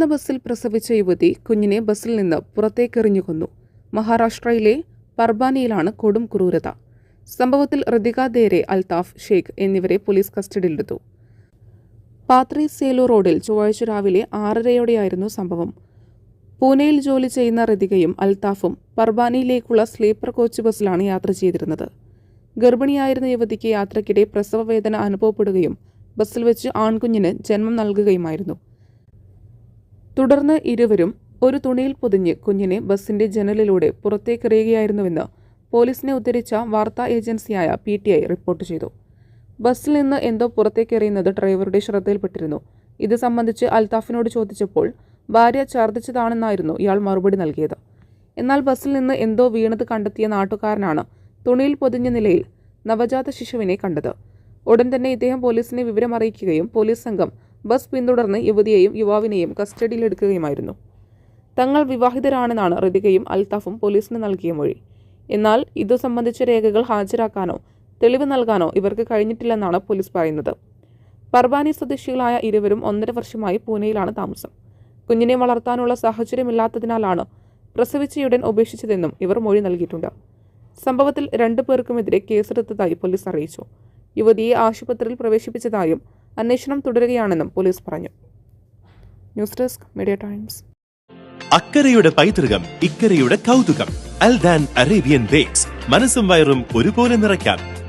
തുറന്ന ബസ്സിൽ പ്രസവിച്ച യുവതി കുഞ്ഞിനെ ബസ്സിൽ നിന്ന് പുറത്തേക്കെറിഞ്ഞു കൊന്നു. മഹാരാഷ്ട്രയിലെ പർബാനിയിലാണ് കൊടും ക്രൂരത. സംഭവത്തിൽ ഋതിക ദേരെ അൽതാഫ് ഷെയ്ഖ് എന്നിവരെ പോലീസ് കസ്റ്റഡിയിലെടുത്തു. പാത്രി സേലു റോഡിൽ ചൊവ്വാഴ്ച രാവിലെ ആറരയോടെയായിരുന്നു സംഭവം. പൂനെയിൽ ജോലി ചെയ്യുന്ന ഋതികയും അൽതാഫും പർബാനിയിലേക്കുള്ള സ്ലീപ്പർ കോച്ച് ബസ്സിലാണ് യാത്ര ചെയ്തിരുന്നത്. ഗർഭിണിയായിരുന്ന യുവതിക്ക് യാത്രക്കിടെ പ്രസവവേദന അനുഭവപ്പെടുകയും ബസ്സിൽ വെച്ച് ആൺകുഞ്ഞിന് ജന്മം നൽകുകയുമായിരുന്നു. തുടർന്ന് ഇരുവരും ഒരു തുണിയിൽ പൊതിഞ്ഞ് കുഞ്ഞിനെ ബസിന്റെ ജനലിലൂടെ പുറത്തേക്കെറിയുകയായിരുന്നുവെന്ന് പോലീസിനെ ഉദ്ധരിച്ച വാർത്താ ഏജൻസിയായ പി ടി ഐ റിപ്പോർട്ട് ചെയ്തു. ബസ്സിൽ നിന്ന് എന്തോ പുറത്തേക്കെറിയുന്നത് ഡ്രൈവറുടെ ശ്രദ്ധയിൽപ്പെട്ടിരുന്നു. ഇത് സംബന്ധിച്ച് അൽതാഫിനോട് ചോദിച്ചപ്പോൾ ഭാര്യ ഛർദ്ദിച്ചതാണെന്നായിരുന്നു ഇയാൾ മറുപടി നൽകിയത്. എന്നാൽ ബസ്സിൽ നിന്ന് എന്തോ വീണത് കണ്ടെത്തിയ നാട്ടുകാരനാണ് തുണിയിൽ പൊതിഞ്ഞ നിലയിൽ നവജാത ശിശുവിനെ കണ്ടത്. ഉടൻ തന്നെ ഇദ്ദേഹം പോലീസിനെ വിവരമറിയിക്കുകയും പോലീസ് സംഘം ബസ് പിന്തുടർന്ന് യുവതിയെയും യുവാവിനെയും കസ്റ്റഡിയിലെടുക്കുകയുമായിരുന്നു. തങ്ങൾ വിവാഹിതരാണെന്നാണ് ഋതികയും അൽത്താഫും പോലീസിന് നൽകിയ മൊഴി. എന്നാൽ ഇതു സംബന്ധിച്ച രേഖകൾ ഹാജരാക്കാനോ തെളിവ് നൽകാനോ ഇവർക്ക് കഴിഞ്ഞിട്ടില്ലെന്നാണ് പോലീസ് പറയുന്നത്. പർബാനി സ്വദേശികളായ ഇരുവരും ഒന്നര വർഷമായി പൂനെയിലാണ് താമസം. കുഞ്ഞിനെ വളർത്താനുള്ള സാഹചര്യമില്ലാത്തതിനാലാണ് പ്രസവിച്ചയുടൻ ഉപേക്ഷിച്ചതെന്നും ഇവർ മൊഴി നൽകിയിട്ടുണ്ട്. സംഭവത്തിൽ രണ്ടു പേർക്കുമെതിരെ കേസെടുത്തതായി പോലീസ് അറിയിച്ചു. യുവതിയെ ആശുപത്രിയിൽ പ്രവേശിപ്പിച്ചതായും അന്വേഷണം തുടരുകയാണെന്നും പോലീസ് പറഞ്ഞു. News desk Media Times. അക്കരയുടെ പൈതൃകം ഇക്കരയുടെ കൗതുകം. Aldan Arabian bakes. മനസ്സും വയറും ഒരുപോലെ നിറയ്ക്കാം.